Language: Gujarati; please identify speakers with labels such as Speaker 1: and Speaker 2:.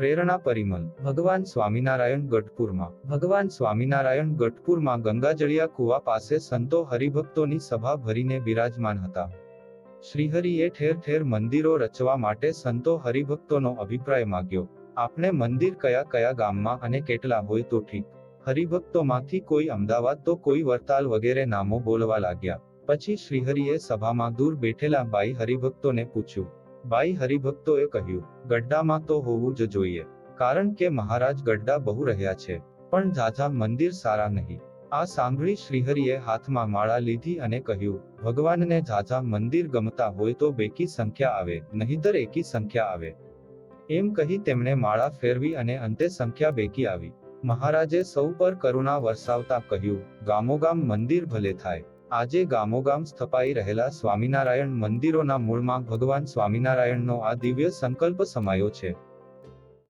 Speaker 1: પ્રેરણા પરિમલ. ભગવાન સ્વામિનારાયણ ગઢપુરમાં. ભગવાન સ્વામિનારાયણ ગઢપુરમાં ગંગાજળિયા કુવા પાસે સંતો હરિભક્તોની સભા ભરીને બિરાજમાન હતા. શ્રીહરિએ ઠેર ઠેર મંદિરો રચવા માટે સંતો હરિભક્તોનો અભિપ્રાય માગ્યો. આપણે મંદિર કયા કયા ગામમાં અને કેટલા હોય તો ઠીક. હરિભક્તોમાંથી કોઈ અમદાવાદ તો કોઈ વરતાલ વગેરે નામો બોલવા લાગ્યા. પછી શ્રીહરિએ સભામાં દૂર બેઠેલા બાઈ હરિભક્તોને પૂછ્યું. બાઈ હરિભક્તોએ કહ્યું ગઢડામાં તો હોવું જ જોઈએ, કારણ કે મહારાજ ગઢડા બહુ રહ્યા છે, પણ ઝાઝા મંદિર સારા નહીં. આ સાંભળી શ્રીહરિએ હાથમાં માળા લીધી અને કહ્યું, ભગવાનને ઝાઝા મંદિર ગમતા હોય તો બેકી સંખ્યા આવે, નહીતર એકી સંખ્યા આવે. એમ કહી તેમણે માળા ફેરવી અને અંતે સંખ્યા બેકી આવી. મહારાજે સૌ પર કરુણા વરસાવતા કહ્યું, ગામોગામ મંદિર ભલે થાય આજે ગામોગામ સ્થપાઈ રહેલા સ્વામિનારાયણ મંદિરોના મૂળમાં ભગવાન સ્વામિનારાયણનો આ દિવ્ય સંકલ્પ સમાયો છે.